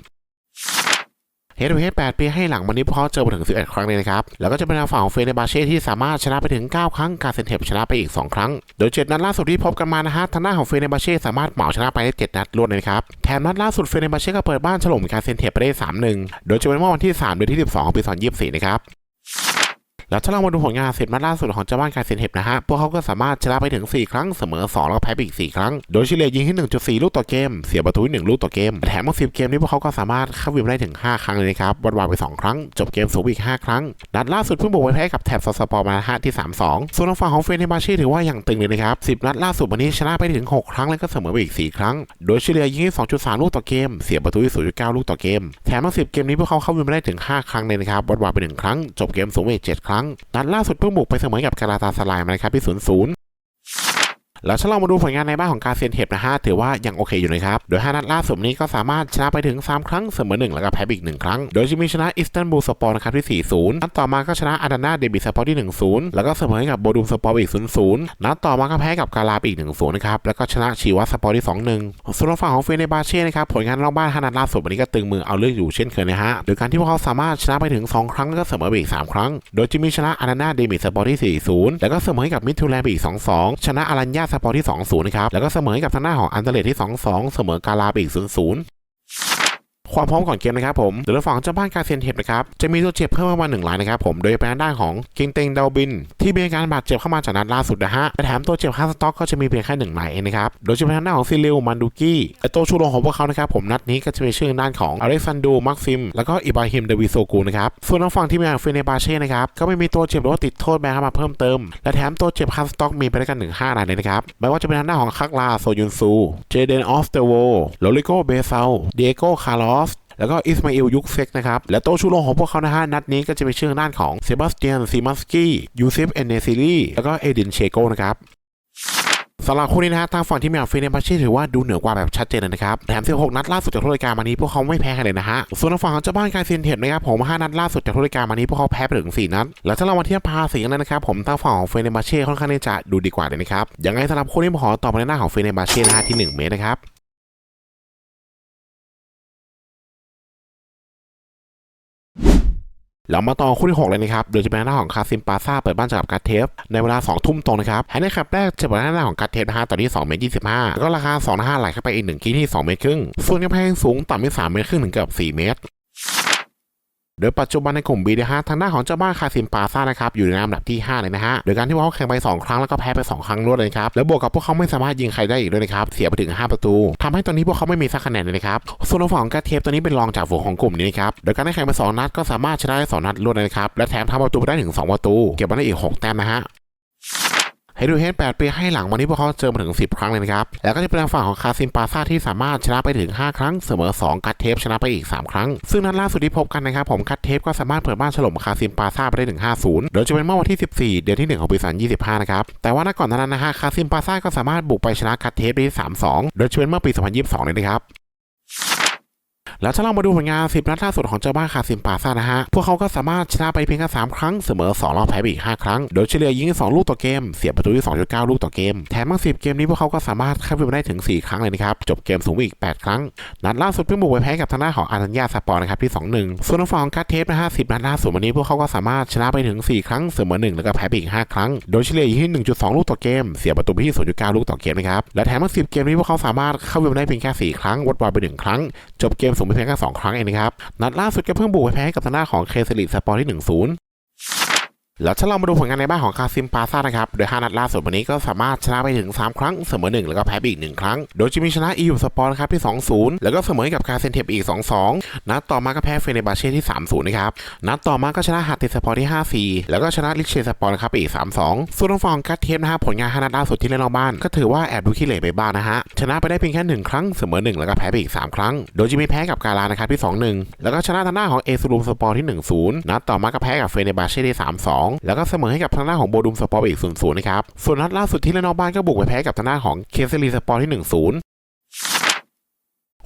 เฮดทูเฮด8ปีให้หลังวันนี้พอเขาเจอมาถึง 11 ครั้งเลยนะครับ แล้วก็จะเป็นทางฝั่งของเฟเนบาเช่ที่สามารถชนะไปถึง 9 ครั้ง การเซนเทปชนะไปอีก 2 ครั้ง โดย 7 นัดล่าสุดที่พบกันมานะฮะทางหน้าของเฟเนบาเช่สามารถเหมาชนะไปได้ 7 นัดรวดเลยครับ แถมนัดล่าสุดเฟเนบาเช่ก็เปิดบ้านฉลมการเซนเทปไปได้ 3-1 โดยจะเป็นเมื่อวันที่ 3 เดือนที่ 12 ของปี 2024 นะครับ แล้วถ้าเรามาดูผลงานสิบนัดล่าสุดของเจ้าบ้านการเซนเทปนะฮะ พวกเขาก็สามารถชนะไปถึง 4 ครั้งเสมอ 2 แล้วก็แพ้ไปอีก 4 ครั้ง โดยเฉลี่ยยิงที่1.4 ลูกต่อเกม เสียประตู1ลูกต่อเกม แถมเมา10 เกมนี้พวกเขาก็สามารถเข้าวิมได้ถึง 5 ครั้งเลยนะครับวัดวางไป 2 ครั้ง จบเกมสูงอีก 5 ครั้ง นัดล่าสุดเพิ่งบุกไปแพ้กับแถบสสปอร์มาฮะที่ 3-2 ส่วนทางฝั่งของเฟนเนบาช่ถือว่าอย่างตึงเลยนะครับ 10 นัดล่าสุดวันนี้ชนะไปถึง 6 ครั้งแล้วก็เสมอไปอีก 4 ครั้ง โดยเลยิงที่2.3 ลูกต่อเกม เสียประตู0.9 ลูกต่อเกม แถมมา10 เกมนี้พวกเขาเข้าวิมได้ถึง 5 ครั้งเลยนะครับวัดวางไป1ครั้งจบเกมสูงอีก7ครั้งนัดล่าสุดเพิ่งบุกไปเสมอกับกาลาตาสลายมานะครับที่ศูนย์ แล้วถ้าเรามาดูผลงานในบ้านของกาเซียนเทปนะฮะถือว่ายังโอเคอยู่นะครับ โดย 5 นัดล่าสุดนี้ก็สามารถชนะไปถึง 3 ครั้งเสมอ 1 แล้วก็แพ้อีก 1 ครั้ง โดยจะมีชนะอิสตันบูลสปอร์นะครับที่ 4-0 นัดต่อมาก็ชนะอาดานาเดบิสปอร์ที่ 1-0 แล้วก็เสมอกับโบดูมสปอร์อีก 0-0 นัดต่อมาก็แพ้กับกาลาไปอีก 1-0 นะครับ แล้วก็ชนะชีวะสปอร์ที่ 2-1 ส่วนฝั่งของเฟเนบาเช่นะครับผลงานรอบบ้าน 5 นัดล่าสุดวันนี้ก็ตึงมือเอาเลือกอยู่เช่นเคยนะฮะโดยการที่พวกเขาสามารถชนะไปถึง 2 ครั้งแล้วก็เสมออีก 3 ครั้ง โดยจะมีชนะอาดานาเดบิสปอร์ที่ 4-0 แล้วก็เสมอกับมิทูแลนด์อีก 2-2 ชนะอารัญญาสปอร์ที่ 2-0 นะครับ แล้วก็เสมอให้กับทางหน้าของอันเดเลตที่ 2-2 เสมอกาลาไปอีก 0-0 ความพร้อมก่อนเกมนะครับผมโดยฝั่งเจ้าบ้านกาเซียนเทปนะครับจะมีตัวเจ็บเพิ่มมาหนึ่งรายนะครับผมโดยเป็นด้านของกิงเตงดาวบิน ที่มีการบาดเจ็บเข้ามาจากนัดล่าสุดนะฮะและแถมตัวเจ็บค่าสต็อกก็จะมีเพียงแค่หนึ่งรายเองนะครับโดยจะเป็นทางด้านของซิลิวมันดูกี้และตัวชูโรงของพวกเขานะครับผมนัดนี้ก็จะเป็นชื่อด้านของอเล็กซานดูมักซิม แล้วก็อิบราฮิมเดวิโซกูนะครับส่วนทางฝั่งที่มีเฟเนบาเช่นะครับก็ไม่มีตัวเจ็บหรือว่าติดโทษแบนเข้ามาเพิ่มเติม และแถมตัวเจ็บค่าสต็อกมีไปด้วยกันหนึ่งห้ารายเลยนะครับไม่ว่าจะเป็นทางด้านของคักลาโซยุนซูเจเดนออฟเตโวโลลิโกเบเซาเดโกคาร์ลอส แล้วก็อิสมาอิลยุคเซกนะครับ และโตชูโรงของพวกเขานะฮะนัดนี้ก็จะเป็นชื่อด้านของเซบาสเตียนซีมัสกี้ยูซิฟเอนเนซิลีแล้วก็เอดินเชโกนะครับสำหรับคู่นี้นะฮะทางฝั่งที่มีอัลเฟเนบาเช่ถือว่าดูเหนือกว่าแบบชัดเจนเลยนะครับแถม 16 นัดล่าสุดจากทุกรายการมานี้พวกเขาไม่แพ้เลยนะฮะ ส่วนทางฝั่งของเจ้าบ้านกายเซนเทปนะครับผม5นัดล่าสุดจากทุกรายการมานี้พวกเขาแพ้ไปถึง 4 นัด แล้วถ้าเรามาเทียบภาษีกันนะครับผมทางฝั่งของเฟเนบาเช่ค่อนข้างที่จะดูดีกว่าเลยนะครับยังไงสำหรับคู่นี้ผมขอตอบมาในหน้าของเฟเนบาช่นะฮะที่ 1 เมตรนะครับ เรามาต่อคู่ที่ 6 เลยนะครับโดยจะเป็นหน้าของคาซิมปาซาเปิดบ้านจากกาเทฟในเวลา 2 ทุ่มตรงนะครับให้ในแคปแรกจะเป็นหน้าของกาเทฟนะฮะตอนที่2เมตร25แล้วก็ราคา2 5ไหลเข้าไปอีก1ที่ที่ 2 เมตรครึ่งส่วนกำแพงสูงต่ำที่3เมตรครึ่งถึงเกือบ4เมตร โดยปัจจุบันในกลุ่ม B นะฮะทางด้านของเจ้าบ้านคาซิมปาซ่านะครับอยู่ในอันดับที่ 5 เลยนะฮะโดยการที่ว่าเขาแข่งไป 2 ครั้งแล้วก็แพ้ไป 2 ครั้งรวดเลยครับแล้วบวกกับพวกเขาไม่สามารถยิงใครได้อีกด้วยนะครับเสียไปถึง 5 ประตูทำให้ตอนนี้พวกเขาไม่มีสักคะแนนเลยนะครับส่วนฝั่งของกาเทปตอนนี้เป็นรองจากฝูงของกลุ่มนี้นะครับโดยการได้แข่งไป 2 นัดก็สามารถชนะได้2นัดรวดเลยนะครับและแถมทำประตูไปได้ถึง 2 ประตู เก็บมาได้อีก 6 แต้มนะฮะ ให้ดูเฮด8ปีให้หลังวันนี้พวกเขาเจอมาถึง 10 ครั้งเลยนะครับ แล้วก็จะเป็นทางฝั่งของคาซิมปาซาที่สามารถชนะไปถึง 5 ครั้ง เสมอ 2 กัดเทปชนะไปอีก 3 ครั้ง ซึ่งนัดล่าสุดที่พบกันนะครับผมกัดเทปก็สามารถเปิดบ้านฉลมคาซิมปาซาไปได้ถึง5-0โดยจะเป็นเมื่อวันที่ 14 เดือนที่ 1 ของปี2025 นะครับ แต่ว่านัดก่อนหนานั้นนะฮะคาซิมปาซาก็สามารถบุกไปชนะกัดเทปได้ที่3-2 โดยจะเป็นเมื่อปี 2022 เลยนะครับ แล้วถ้าเรามาดูผลงาน 10 นัดล่าสุดของเจ้าบ้านคาซิมปาซ่านะฮะ พวกเขาก็สามารถชนะไปเพียงแค่3ครั้ง เสมอ 2 รอบแพ้ไปอีก 5 ครั้ง โดยเฉลี่ยยิง 2 ลูกต่อเกม เสียประตูที่ 2.9 ลูกต่อเกม แถมทั้ง 10 เกมนี้พวกเขาก็สามารถเข้าไปได้ถึง 4 ครั้งเลยนะครับ จบเกมสูงไปอีก 8 ครั้ง นัดล่าสุดเพิ่งบุกไปแพ้กับทางด้านของอารัญญาสปอร์นะครับที่ 2-1 ส่วนทางฝั่งของการ์ดเทปนะฮะ10นัดล่าสุดวันนี้พวกเขาก็สามารถชนะไปถึง 4 ครั้ง เสมอ 1 แล้วก็แพ้ไปอีก 5 ครั้ง โดยเฉลี่ยยิง1.2 ลูกต่อเกม เสียประตูไปที่ 0.9 ลูกต่อเกมนะครับ และแถมทั้ง 10 เกมนี้พวกเขาสามารถเข้าไปได้เพียงแค่ 4 ครั้งวัดวายไป 1 ครั้ง จบเกมสูงเพียงแค่2ครั้งเองนะครับนัดล่าสุดก็เพิ่งบุกไปแพ้กับทางด้าของเคสลิสปอร์ที่1-0 แล้วถ้าเรามาดูผลงานในบ้านของคาซิมปาซ่านะครับ โดย 5 นัดล่าสุดวันนี้ก็สามารถชนะไปถึง 3 ครั้ง เสมอ 1 แล้วก็แพ้ไปอีก 1 ครั้ง โดยจะมีชนะอียูสปอร์นะครับที่ 2-0 แล้วก็เสมอกับคาเซนเทปอีก 2-2 นัดต่อมาก็แพ้เฟเนบาเช่ที่ 3-0 นะครับ นัดต่อมาก็ชนะฮัตติสปอร์ที่ 5-4 แล้วก็ชนะลิเชสปอร์นะครับไปอีก 3-2 ส่วนทางฝั่งของกัตเทปนะฮะผลงาน 5 นัดล่าสุดที่เล่นนอกบ้าน ก็ถือว่าแอบดูขี้เหร่ไปบ้างนะฮะ ชนะไปได้เพียงแค่ 1 ครั้ง เสมอ 1 แล้วก็แพ้ไปอีก 3 ครั้ง โดยจะมีแพ้กับกาลานะครับที่ 2-1 แล้วก็ชนะทางหน้าของเอซูรุมสปอร์ที่ 1-0 นัดต่อมาก็แพ้กับเฟเนบาเช่ที่ 3-2แล้วก็เสมอให้กับทางหน้าของโบดุมสปอร์ไปอีก0-0นะครับส่วนนัดล่าสุดที่เล่นนอกบ้านก็บุกไปแพ้กับทางหน้าของเคสซีสปอร์ที่1-0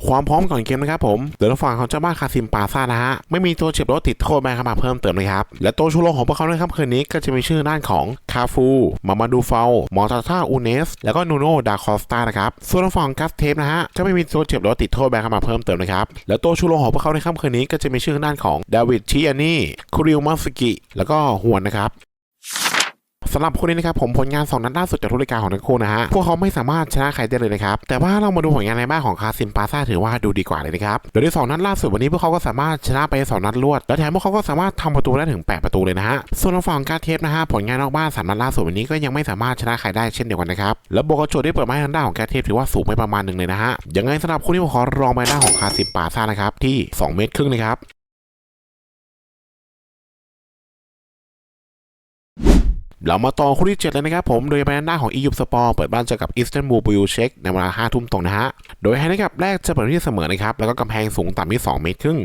ความพร้อมก่อนเกมนะครับผมโดยทางฝั่งของเจ้าบ้านคาซิมปาซ่านะฮะไม่มีตัวเจ็บรถติดโทษแมาเข้ามาเพิ่มเติมนะครับและตัวชูโรงของพวกเขาในค่ำคืนนี้ก็จะมีชื่อด้านของคาฟูมามาดูเฟลมอร์ตาตาอูเนส แล้วก็นูโนดาคอสตานะครับส่วนฝั่งกัสเทปนะฮะก็ไม่มีตัวเจ็บรถติดโทษแบนเข้ามาเพิ่มเติมนะครับและตัวชูโรงของพวกเขาในค่ำคืนนี้ก็จะมีชื่อด้านของดาวิดชิอานี่คูริลมาสกิแล้วก็ฮวนนะครับ สำหรับคู่นี้นะครับผมผลงาน 2 นัดล่าสุดจากทุกรายการของทั้งคู่นะฮะ พวกเขาไม่สามารถชนะใครได้เลยนะครับ แต่ว่าเรามาดูผลงานในบ้านของคาซิมปาซาถือว่าดูดีกว่าเลยนะครับโดยที่2นัดล่าสุดวันนี้พวกเขาก็สามารถชนะไป 2 นัดรวด และแถมพวกเขาก็สามารถทำประตูได้ถึง 8 ประตูเลยนะฮะ ส่วนทางฝั่งการเทปนะฮะผลงานนอกบ้าน3นัดล่าสุดวันนี้ก็ยังไม่สามารถชนะใครได้เช่นเดียวกันนะครับ และโบกโจที่เปิดไม้ทางด้านของการเทปถือว่าสูงไปประมาณหนึ่งเลยนะฮะยังไงสำหรับคู่นี้ผมขอรองไปด้านของคาซิมปาซานะครับที่ 2 เมตรครึ่งนะครับ เรามาต่อคู่ที่ 7 เลยนะครับผมโดยเป็นหน้าของอียุบสปอร์เปิดบ้านเจอกับอิสตันบูลบูเช็กในเวลา5ทุ่มตรงนะฮะ โดยไฮไลท์กับแรกจะเปิดที่เสมอนะครับ แล้วก็กำแพงสูงต่ำที่ 2 เมตรครึ่ง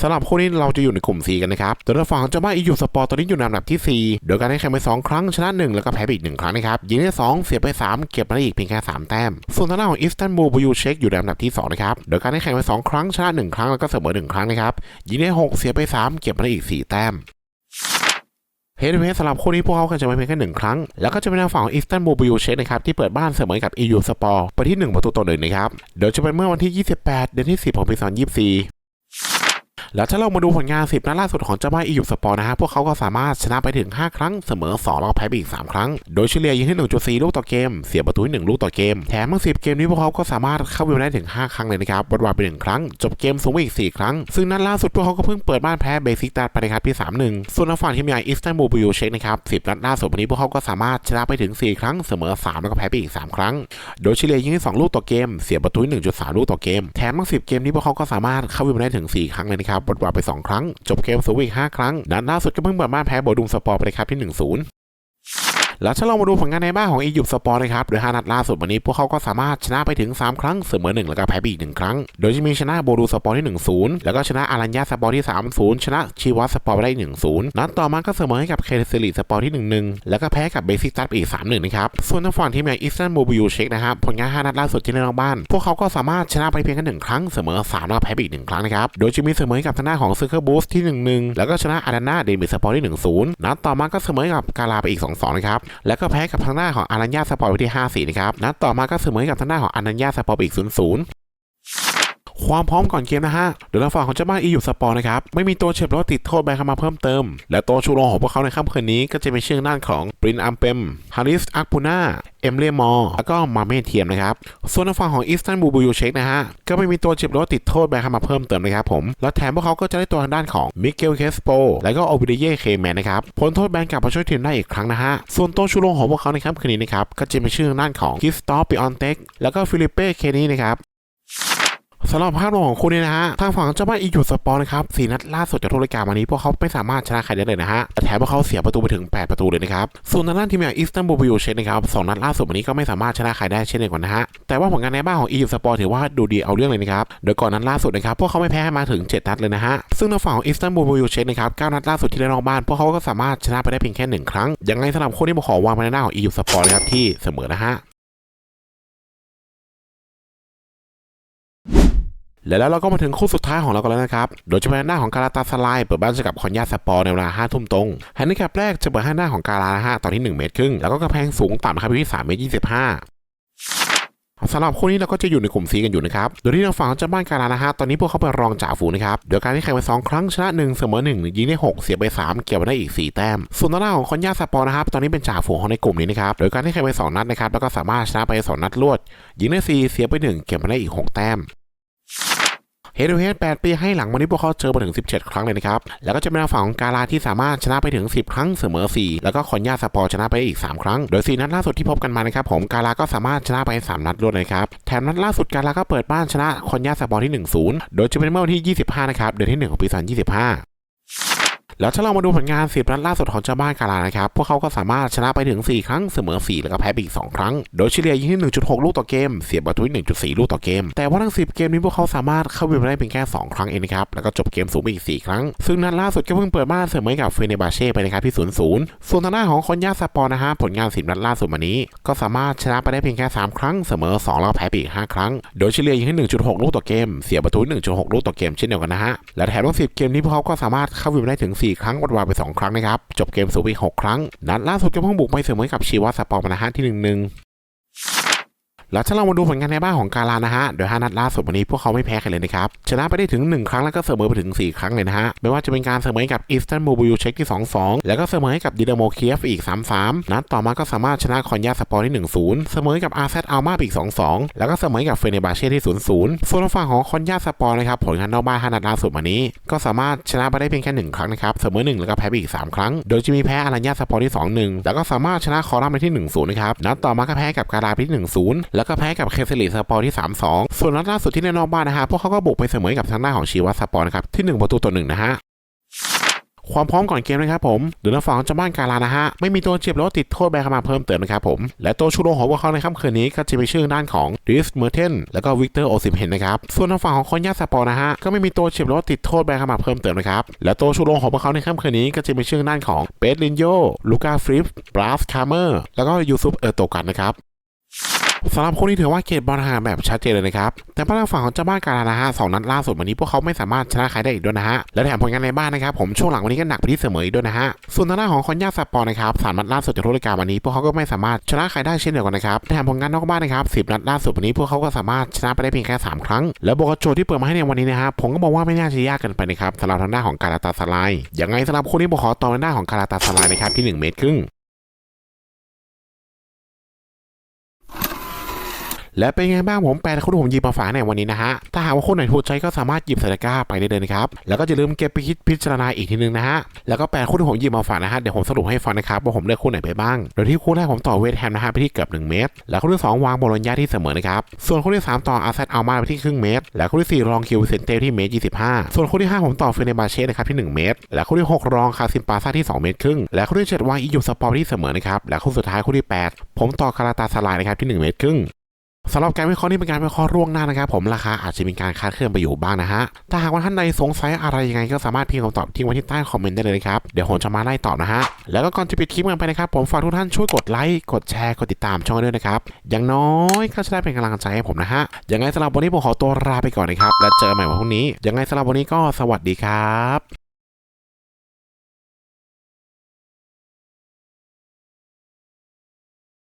สำหรับคู่นี้เราจะอยู่ในกลุ่ม C กันนะครับโดยฝั่งของเจ้าบ้านอียุบสปอร์ตอนนี้อยู่ในอันดับที่ 4 โดยการได้แข่งไป 2 ครั้งชนะ 1 แล้วก็แพ้ไปอีก 1 ครั้งนะครับยิงได้ 2 เสียไป 3 เก็บมาได้อีกเพียงแค่ 3 แต้ม ส่วนทางด้านของอิสตันบูลบูเช็กอยู่ในอันดับที่ 2 นะครับ โดยการได้แข่งไป 2 ครั้งชนะ 1 ครั้งแล้วก็เสมอ 1 ครั้งนะครับยิงได้ 6 เสียไป 3 เก็บมาได้อีก 4 แต้ม เฮดเวสสำหรับคู่นี้พวกเขาก็จะมาเพียงแค่หนึ่งครั้ง แล้วก็จะเป็นทางฝั่งของอิสตันบูลบิวเชสนะครับที่เปิดบ้านเสมอกับอียูสปอร์ไปที่ 1 ประตูต่อหนึ่งนะครับ เดี๋ยวจะเป็นเมื่อวันที่ 28 เดือนที่ 10 ของปี 2024 แล้วถ้าเรามาดูผลงาน 10นัดล่าสุดของเจ้าบ้านอียูสปอร์นะฮะพวกเขาก็สามารถชนะไปถึง 5 ครั้งเสมอ 2 แล้วก็แพ้ไปอีก 3 ครั้ง โดยเฉลี่ยยิงที่1.4 ลูกต่อเกม เสียประตู1ลูกต่อเกม แถมทั้ง 10 เกมนี้พวกเขาก็สามารถเข้าวิวได้ถึง 5 ครั้งเลยนะครับวันวาไป 1 ครั้ง จบเกมสูงไปอีก 4 ครั้ง ซึ่งนัดล่าสุดพวกเขาก็เพิ่งเปิดบ้านแพ้เบสิกตัดไปนะครับที่ 3-1 ส่วนทางฝั่งทีมใหญ่อิสตันบูลบิวเชคนะครับ10นัดล่าสุดวันนี้พวกเขาก็สามารถชนะไปถึง 4 ครั้งเสมอ 3 แล้วก็แพ้ไปอีก 3 ครั้ง โดยเฉลี่ยยิงที่2ลูกต่อเกม เสียประตู1.3 ลูกต่อเกม แถมทั้ง10 เกมนี้พวกเขาก็สามารถเข้าวิวได้ถึง 4 ครั้งเลยนะครับบดวาไป 2 ครั้ง จบเกมสูงอีก 5 ครั้งนัดล่าสุดก็เพิ่งเปิดบ้านแพ้โบดุมสปอร์ไปเลยครับที่ 1-0 แล้วถ้าเรามาดูผลงานในบ้านของอียิปต์สปอร์นะครับโดย5นัดล่าสุดวันนี้พวกเขาก็สามารถชนะไปถึง 3 ครั้งเสมอ1แล้วก็แพ้ไปอีก1ครั้ง โดยจะมีชนะโบดูสปอร์ที่ 1-0 แล้วก็ชนะอารัญญาสปอร์ที่ 3-0 ชนะชีวัสปอร์ไปได้1-0นัดต่อมาก็เสมอให้กับเคเซริสปอร์ที่ 1-1 แล้วก็แพ้กับเบสิกตัสอีก 3-1 นะครับ ส่วนทางฝั่งทีมอย่างอิสตันบูบิวเช็คนะครับผลงาน5นัดล่าสุดที่เล่นนอกบ้าน พวกเขาก็สามารถชนะไปเพียงแค่1ครั้งเสมอ3แล้วแพ้ไปอีก1ครั้งนะครับโดยจะมีเสมอกับทางหน้าของซึเคอร์บูสที่ 1-1 แล้วก็ชนะอารันนาเดมิสปอร์ที่ 1-0 นัดต่อมาก็เสมอกับกาลาไปอีก 2-2 นะครับแล้วก็แพ้กับทางหน้าของอารัญญาสปอร์ไปที่ 5-4 นะครับนัดต่อมาก็เสมอกับทางหน้าของอารัญญาสปอร์ตอีก 0-0 ความพร้อมก่อนเกมนะฮะโดยทางฝั่งของเจ้าบ้านอียูสปอร์นะครับไม่มีตัวเฉบรถติดโทษแบนเข้ามาเพิ่มเติม และตัวชูโรงของพวกเขาในค่ำคืนนี้ก็จะเป็นชื่อด้านของปรินอัมเปมฮาริสอักปูนาเอมเลมอร์แล้วก็มาเมเทียมนะครับส่วนทางฝั่งของอิสตันบูบูยูเช็คนะฮะก็ไม่มีตัวเจ็บรถติดโทษแบนเข้ามาเพิ่มเติมนะครับผมแล้วแถมพวกเขาก็จะได้ตัวทางด้านของมิเกลเคสโปและก็โอบิเดเย่เคแมนนะครับพ้นโทษแบนกลับมาช่วยทีมได้อีกครั้งนะฮะส่วนตัวชูโรงของพวกเขาในค่ำคืนนี้นะครับก็จะเป็นชื่อทางด้านของคิสตอปปิออนเต็กแล้วก็ฟิลิปเป้เคนีนะครับ สำหรับภาพรวมของคู่นี้นะฮะ ทางฝั่งเจ้าบ้านอียูสปอร์นะครับสีนัดล่าสุดจากทุรการวันนี้ พวกเขาไม่สามารถชนะใครได้เลยนะฮะ แต่แถมพวกเขาเสียประตูไปถึง 8 ประตูเลยนะครับ ส่วนทางด้านทีมอย่างอิสตันบูลบิวเชนนะครับสองนัดล่าสุดวันนี้ก็ไม่สามารถชนะใครได้เช่นเดียวกันนะฮะ แต่ว่าผลงานในบ้านของอียูสปอร์ถือว่าดูดีเอาเรื่องเลยนะครับ โดยก่อนนั้นล่าสุดนะครับพวกเขาไม่แพ้มาถึง 7 นัดเลยนะฮะ ซึ่งทางฝั่งของอิสตันบูลบิวเชนนะครับ9นัดล่าสุดที่เล่นนอกบ้านพวกเขาก็สามารถชนะไปได้เพียงแค่หนึ่งครั้งยังไงสำหรับคู่นี้ผมขอวางไว้ในหน้าของอียูสปอร์นะครับที่เสมอนะฮะ แล้วเราก็มาถึงคู่สุดท้ายของเรากันแล้วนะครับ โดยจะเป็นหน้าของการาตาสไลเปิดบ้านเจอกับคอนยาสปอร์ในเวลา5ทุ่มตรงแฮนดิแคปแรกจะเปิดให้หน้าของการานะฮะตอนที่1เมตรครึ่ง แล้วก็กระแพงสูงต่ำนะครับอยู่ที่3เมตร25สำหรับคู่นี้เราก็จะอยู่ในกลุ่ม C กันอยู่นะครับ โดยที่ทางฝั่งเจ้าบ้านการานะฮะ ตอนนี้พวกเขาเป็นรองจ่าฝูงนะครับ โดยการที่แข่งไป 2 ครั้งชนะ 1 เสมอ 1 ยิงได้ 6 เสียไป 3 เก็บมาได้อีก 4 แต้ม ส่วนทางด้าของคอนยาสปอร์นะครับ ตอนนี้เป็นจ่าฝูงของในกลุ่มนี้นะครับ โดยการที่แข่งไป 2 นัดนะครับ แล้วก็สามารถชนะไป 2 นัดรวด ยิงได้ 4 เสียไป 1 เก็บได้อีก 6 แต้ม เฮดูเฮด8ปีให้หลังวันนี้พวกเขาเจอมาถึง 17 ครั้งเลยนะครับ แล้วก็จะเป็นทาฝั่งของกาลาที่สามารถชนะไปถึง 10 ครั้งเสมอ 4 แล้วก็คอนยาสปอร์ชนะไปอีก 3 ครั้ง โดย 4 นัดล่าสุดที่พบกันมานะครับผมกาลาก็สามารถชนะไป 3 นัดรวดเลยครับ แถมนัดล่าสุดกาลาก็เปิดบ้านชนะคอนยาสปอร์ที่ 1-0 โดยจะเป็นเมื่อวันที่ 25 นะครับ เดือนที่ 1 ของปี 2025 แล้วถ้าเรามาดูผลงาน10นัดล่าสุดของเจ้าบ้านกาลานะครับ พวกเขาก็สามารถชนะไปถึง 4 ครั้งเสมอ 4 แล้วก็แพ้ไปอีก 2 ครั้ง โดยเฉลี่ยยิงที่ 1.6 ลูกต่อเกม เสียประตูที่1.4 ลูกต่อเกม แต่ว่าทั้ง 10 เกมนี้พวกเขาสามารถเข้าวินมาได้เพียงแค่ 2 ครั้งเองนะครับ แล้วก็จบเกมสูงไปอีก 4 ครั้ง ซึ่งนัดล่าสุดก็เพิ่งเปิดบ้านเสมอกับเฟเนบาเช่ไปนะครับที่ 0-0 ส่วนทางด้านของคอนยาสปอร์นะฮะผลงาน 10 นัดล่าสุดมานี้ ก็สามารถชนะไปได้เพียงแค่ 3 ครั้งเสมอ 2 แล้วแพ้ไปอีก 5 ครั้ง โดยเฉลี่ยยิงที่ 1.6 ลูกต่อเกม เสียประตู1.6 ลูกต่อเกมเช่นเดียวกันนะฮะ และแถมทั้ง10 เกมนี้พวกเขาก็สามารถเข้าวินมาได้ถึง4ครั้งวัดวาไป 2 ครั้งนะครับ จบเกมสูบอีก 6 ครั้ง นัดล่าสุดก็เพิ่งบุกไปเสมอกับชีวะสปอร์มานะฮะที่ 1-1 แล้วถ้าเรามาดูผลงานในบ้านของกาลานะฮะโดย5นัดล่าสุดวันนี้พวกเขาไม่แพ้ใครเลยนะครับชนะไปได้ถึง 1 ครั้งแล้วก็เสมอไปถึง 4 ครั้งเลยนะฮะไม่ว่าจะเป็นการเสมอให้กับอิสตันบูลบูยูเช็กที่ 2-2 แล้วก็เสมอให้กับดินาโมเคียฟอีก 3-3 นัดต่อมาก็สามารถชนะคอนยาสปอร์ที่ 1-0 เสมอให้กับอาร์เซตอัลมาอีก 2-2 แล้วก็เสมอให้กับเฟเนบาเช่ที่ 0-0 ส่วนฝั่งของคอนยาสปอร์นะครับผลงานนอกบ้าน5นัดล่าสุดวันนี้ ก็สามารถชนะไปได้เพียงแค่ 1 ครั้งนะครับเสมอ 1 แล้วก็แพ้ไปอีก 3 ครั้ง โดยจะมีแพ้อารัญญาสปอร์ที่ 2-1 แล้วก็สามารถชนะคอรัมไปที่ 1-0 นะครับนัดต่อมาก็แพ้กับกาลาไปที่ 1-0แล้วก็แพ้กับเคเซลิสปอร์ที่ 3-2 ส่วนนัดล่าสุดที่ในนอกบ้านนะฮะพวกเขาก็บุกไปเสมอกับทางหน้าของชีวะสปอร์นะครับที่ 1 ประตูต่อ1นะฮะความพร้อมก่อนเกมนะครับผมเดือนฝั่งของจ้าบ้านกาลานะฮะ ไม่มีตัวเจ็บหรือว่าติดโทษแบนเข้ามาเพิ่มเติมนะครับผม และตัวชูโรงของพวกเขาในค่ำคืนนี้ก็จะเป็นชื่อด้านของดิสเมอร์เทนแล้วก็วิกเตอร์โอซิมเฮนนะครับ ส่วนทางฝั่งของคอนยาสปอร์นะฮะ ก็ไม่มีตัวเจ็บหรือว่าติดโทษแบนเข้ามาเพิ่มเติมนะครับ และตัวชูโรงของพวกเขาในค่ำคืนนี้ก็จะเป็นชื่อด้านของเปตลินโยลูกาฟริปบราสคาร์เมอร์ แล้วก็ยูซุปเออร์โตกันนะครับ สำหรับคนที่ถือว่าเกตบอลห่างแบบชัดเจนเลยนะครับ แต่พลังฝั่งของเจ้าบ้านกาลานะฮะสองนัดล่าสุดวันนี้พวกเขาไม่สามารถชนะใครได้อีกด้วยนะฮะ และแถมผลงานในบ้านนะครับผมช่วงหลังวันนี้ก็หนักไปที่เสมออีกด้วยนะฮะ ส่วนทางด้านของคอนยาสปอร์นะครับสามนัดล่าสุดจากทุกรายการวันนี้พวกเขาก็ไม่สามารถชนะใครได้เช่นเดียวกันนะครับ แถมผลงานนอกบ้านนะครับสิบนัดล่าสุดวันนี้พวกเขาก็สามารถชนะไปได้เพียงแค่สามครั้ง แล้วโบกโจที่เปิดมาให้ในวันนี้นะฮะผมก็บอกว่าไม่น่าจะยากเกินไปนะครับสำหรับทางด้านของกาลาตาสไลายยังไงสำหรับคนที่บอกขอต่อทางด้านของกาลาตาสไลายนะครับที่หนึ่งเมตรครึ่ง และเป็นไงบ้างผมแปลคู่ที่ผมหยิบมาฝากในวันนี้นะฮะ ถ้าหากว่าคนไหนถูกใจก็สามารถหยิบใส่ตะกร้าไปได้เลยนะครับ แล้วก็อย่าลืมเก็บไปคิดพิจารณาอีกทีนึงนะฮะ แล้วก็แปลคู่ที่ผมหยิบมาฝากนะฮะ เดี๋ยวผมสรุปให้ฟังนะครับว่าผมเลือกคู่ไหนไปบ้าง โดยที่คู่แรกผมต่อเวทแฮมนะฮะไปที่เกือบ1 เมตร แล้วคู่ที่2วางบโลญญาที่เสมอนะครับ ส่วนคู่ที่ 3 ต่ออาเซตอัลมาไปที่ครึ่งเมตร และคู่ที่4รองคิวเซนเตที่เมตร25 ส่วนคู่ที่ 5 ผมต่อเฟเนบาเช่นะครับที่ 1 เมตร และคู่ที่ 6 รองคาซิมปาซาที่ 2 เมตรครึ่ง และคู่ที่ 7 วางอียูสปอร์ที่เสมอนะครับ และคู่สุดท้ายคู่ที่ 8 ผมต่อคาราตาสลายนะครับที่ 1 เมตรครึ่ง สำหรับการวิเคราะห์นี่เป็นการวิเคราะห์ล่วงหน้านะครับผมราคาอาจจะมีการคาดเคลื่อนไปอยู่บ้างนะฮะถ้าหากว่าท่านใดสงสัยอะไรยังไงก็สามารถพิมพ์คำตอบทิ้งไว้ที่ใต้คอมเมนต์ได้เลยครับเดี๋ยวผมจะมาไล่ตอบนะฮะแล้วก็ก่อนจะปิดคลิปกันไปนะครับผมฝากทุกท่านช่วยกดไลค์กดแชร์กดติดตามช่องด้วยนะครับอย่างน้อยก็จะได้เป็นกำลังใจให้ผมนะฮะยังไงสำหรับวันนี้ผมขอตัวลาไปก่อนนะครับแล้วเจอกันใหม่วันพรุ่งนี้ยังไงสำหรับวันนี้ก็สวัสดีครับ